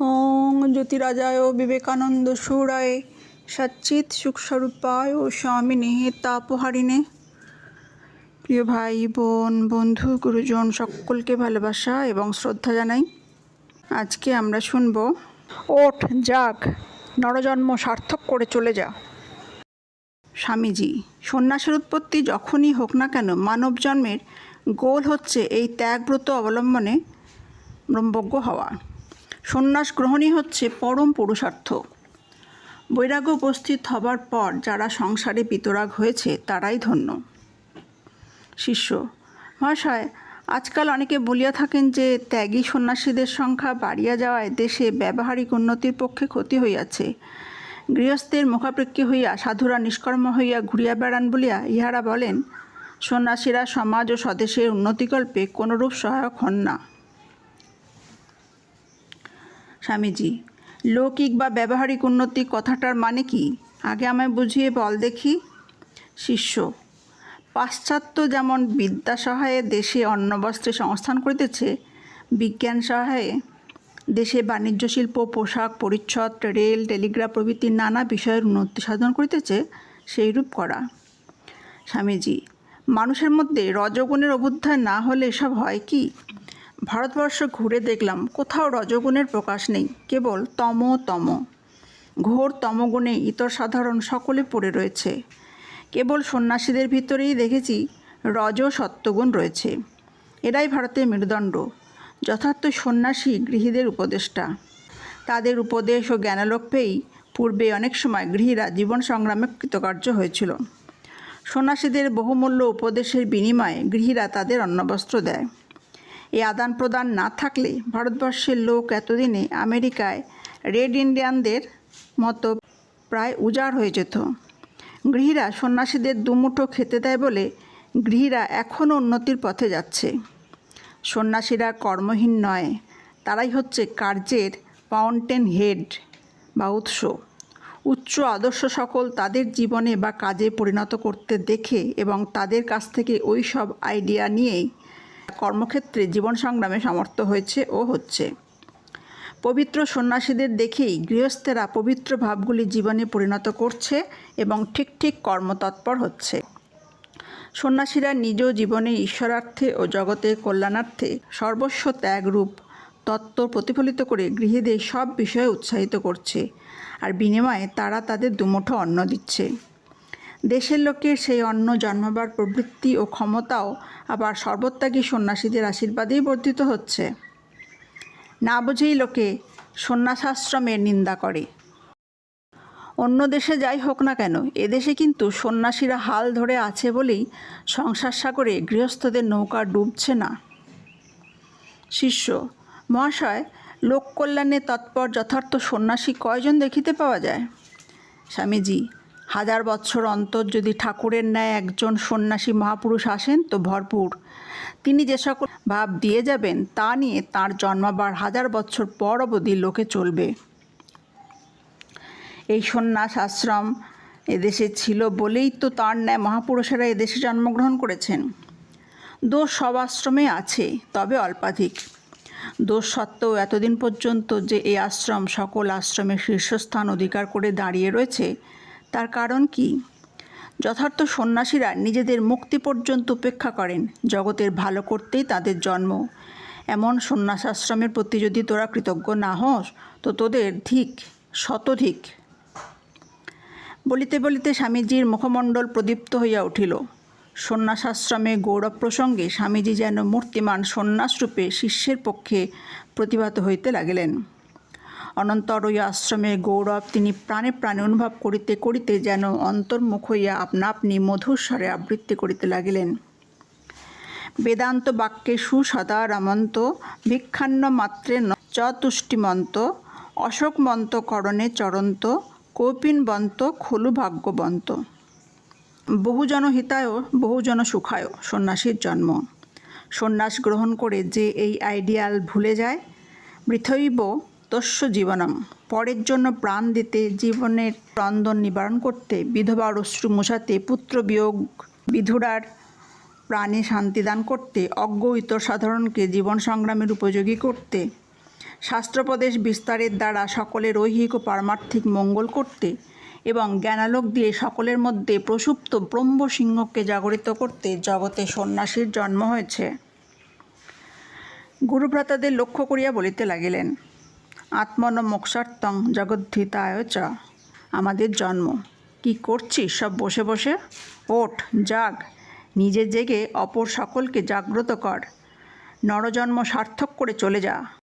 ওং জ্যোতিরাজায় বিবেকানন্দ সুরায় সচ্চিত সুখস্বরূপায় ও স্বামিনে তাপহারিণে প্রিয় ভাই, বোন, বন্ধু, গুরুজন, সকলকে ভালোবাসা এবং শ্রদ্ধা জানাই। আজকে আমরা শুনব, ওঠ, জাগ, নরজন্ম সার্থক করে চলে যা। স্বামীজি, সন্ন্যাসের উৎপত্তি যখনই হোক না কেন, মানব জন্মের গোল হচ্ছে এই ত্যাগব্রত অবলম্বনে ব্রহ্মজ্ঞ হওয়া। সন্ন্যাস গ্রহণই হচ্ছে পরম পুরুষার্থ। বৈরাগ্য উপস্থিত হবার পর যারা সংসারে বিতরাগ হয়েছে, তারাই ধন্য। শিষ্য, মহাশয়, আজকাল অনেকে বলিয়া থাকেন যে, ত্যাগী সন্ন্যাসীদের সংখ্যা বাড়িয়া যাওয়ায় দেশে ব্যবহারিক উন্নতির পক্ষে ক্ষতি হইয়াছে। গৃহস্থের মুখাপেক্ষী হইয়া সাধুরা নিষ্কর্ম হইয়া ঘুরিয়া বেড়ান বলিয়া ইহারা বলেন, সন্ন্যাসীরা সমাজ ও স্বদেশের উন্নতিকল্পে কোনরূপ সহায়ক হন না। স্বামীজি, লৌকিক বা ব্যবহারিক উন্নতি কথাটার মানে কি? আগে আমায় বুঝিয়ে বল দেখি। শিষ্য, পাশ্চাত্য যেমন বিদ্যা সহায়ে দেশে অন্ন বস্ত্রে সংস্থান করিতেছে বিজ্ঞান সহায়ে দেশে বাণিজ্য শিল্প, পোশাক, পরিচ্ছদ, রেল, টেলিগ্রাফ প্রভৃতি নানা বিষয়ের উন্নতি সাধন করিতেছে, সেইরূপ করা। স্বামীজি, মানুষের মধ্যে রজগুণের অভ্যুদয় না হলে এসব হয় কি? ভারতবর্ষ ঘুরে দেখলাম, কোথাও রজগুণের প্রকাশ নেই, কেবল তম তম। ঘোর তমগুণে ইতর সাধারণ সকলে পড়ে রয়েছে। কেবল সন্ন্যাসীদের ভিতরেই দেখেছি রজ সত্যগুণ রয়েছে। এরাই ভারতের মেরুদণ্ড, যথার্থ সন্ন্যাসী গৃহীদের উপদেষ্টা। তাদের উপদেশ ও জ্ঞানালোক পেয়েই পূর্বে অনেক সময় গৃহীরা জীবন সংগ্রামে কৃতকার্য হয়েছিল। সন্ন্যাসীদের বহুমূল্য উপদেশের বিনিময়ে গৃহীরা তাদের অন্নবস্ত্র দেয়। এই আদান প্রদান না থাকলে ভারতবর্ষের লোক এতদিনে আমেরিকায় রেড ইন্ডিয়ানদের মতো প্রায় উজাড় হয়ে যেত। গৃহীরা সন্ন্যাসীদের দুমুঠো খেতে দেয় বলে গৃহীরা এখনও উন্নতির পথে যাচ্ছে। সন্ন্যাসীরা কর্মহীন নয়, তারাই হচ্ছে কার্যের ফাউন্টেন হেড বা উৎস। উচ্চ আদর্শ সকল তাদের জীবনে বা কাজে পরিণত করতে দেখে এবং তাদের কাছ থেকে ওই সব আইডিয়া নিয়েই কর্মক্ষেত্রে জীবন সংগ্রামে সমর্থ হয়েছে ও হচ্ছে। পবিত্র সন্ন্যাসীদের দেখেই গৃহস্থেরা পবিত্র ভাবগুলি জীবনে পরিণত করছে এবং ঠিক ঠিক কর্মতৎপর হচ্ছে। সন্ন্যাসীরা নিজ জীবনে ঈশ্বরার্থে ও জগতের কল্যাণার্থে সর্বস্ব ত্যাগরূপ তত্ত্ব প্রতিফলিত করে গৃহীদের সব বিষয়ে উৎসাহিত করছে, আর বিনিময়ে তারা তাদের দুমুঠো অন্ন দিচ্ছে। দেশের লোকের সেই অন্ন জন্মাবার প্রবৃত্তি ও ক্ষমতাও আবার সর্বত্যাগী সন্ন্যাসীদের আশীর্বাদেই বর্ধিত হচ্ছে। না বুঝেই লোকে সন্ন্যাসাশ্রমের নিন্দা করে। অন্য দেশে যাই হোক না কেন এদেশে কিন্তু সন্ন্যাসীরা হাল ধরে আছে বলেই সংসার সাগরে গৃহস্থদের নৌকা ডুবছে না। শিষ্য, মহাশয় লোক কল্যাণে তৎপর যথার্থ সন্ন্যাসী কয়জন দেখিতে পাওয়া যায়? স্বামীজি হাজার বৎসর অন্তর যদি ঠাকুরের ন্যায় একজন সন্ন্যাসী মহাপুরুষ আসেন, তো ভরপুর। তিনি যে সকল ভাব দিয়ে যাবেন, তা নিয়ে তার জন্মাবার হাজার বছর পর অবধি লোকে চলবে। এই সন্ন্যাস আশ্রম এদেশে ছিল বলেই তো তার ন্যায় মহাপুরুষেরা এদেশে জন্মগ্রহণ করেছেন। দোষ সব আশ্রমে আছে, তবে অল্পাধিক। দোষ সত্ত্বেও এতদিন পর্যন্ত যে এই আশ্রম সকল আশ্রমের শীর্ষস্থান অধিকার করে দাঁড়িয়ে রয়েছে তার কারণ কি? যথার্থ সন্ন্যাসীরা নিজেদের মুক্তি পর্যন্ত উপেক্ষা করেন, জগতের ভালো করতেই তাদের জন্ম। এমন সন্ন্যাসাশ্রমের প্রতি যদি তোরা কৃতজ্ঞ না হস, তো তোদের ধিক, শতধিক। বলিতে বলিতে স্বামীজির মুখমণ্ডল প্রদীপ্ত হইয়া উঠিল। সন্ন্যাসাশ্রমে গৌরব প্রসঙ্গে স্বামীজি যেন মূর্তিমান সন্ন্যাসরূপে শিষ্যের পক্ষে প্রতিভাত হইতে লাগিলেন। অনন্তর ওই আশ্রমের গৌরব তিনি প্রাণে প্রাণে অনুভব করিতে করিতে যেন অন্তর্মুখ হইয়া আপনা আপনি মধুর স্বরে আবৃত্তি করিতে লাগিলেন। বেদান্ত বাক্যে সুসদা রামন্ত ভিক্ষান্ন মাত্রে চতুষ্টিমন্ত, অশোকমন্ত করণে চরন্ত, কৌপিনবন্ত খলু ভাগ্যবন্ত। বহুজন হিতায়, বহুজন সুখায় সন্ন্যাসীর জন্ম। সন্ন্যাস গ্রহণ করে যে এই আইডিয়াল ভুলে যায় বৃথৈব তস্য জীবনম। পরের জন্য প্রাণ দিতে, জীবনের ক্রন্দন নিবারণ করতে, বিধবার অশ্রু মোছাতে, পুত্র বিয়োগ বিধুরার প্রাণে শান্তিদান করতে অজ্ঞ ইতর সাধারণকে জীবন সংগ্রামের উপযোগী করতে, শাস্ত্রোপদেশ বিস্তারের দ্বারা সকলের ঐহিক ও পারমার্থিক মঙ্গল করতে এবং জ্ঞানালোক দিয়ে সকলের মধ্যে প্রসুপ্ত ব্রহ্ম সিংহকে জাগরিত করতে জগতে সন্ন্যাসীর জন্ম হয়েছে। গুরুভ্রাতাদের লক্ষ্য করিয়া বলিতে লাগিলেন আত্মন মোক্ষার্থং জগদ্ধিতায় চ। আমাদের জন্ম। কি করছিস সব বসে বসে? ওঠ, জাগ। নিজে জেগে অপর সকলকে জাগ্রত কর। নরজন্ম সার্থক করে চলে যা।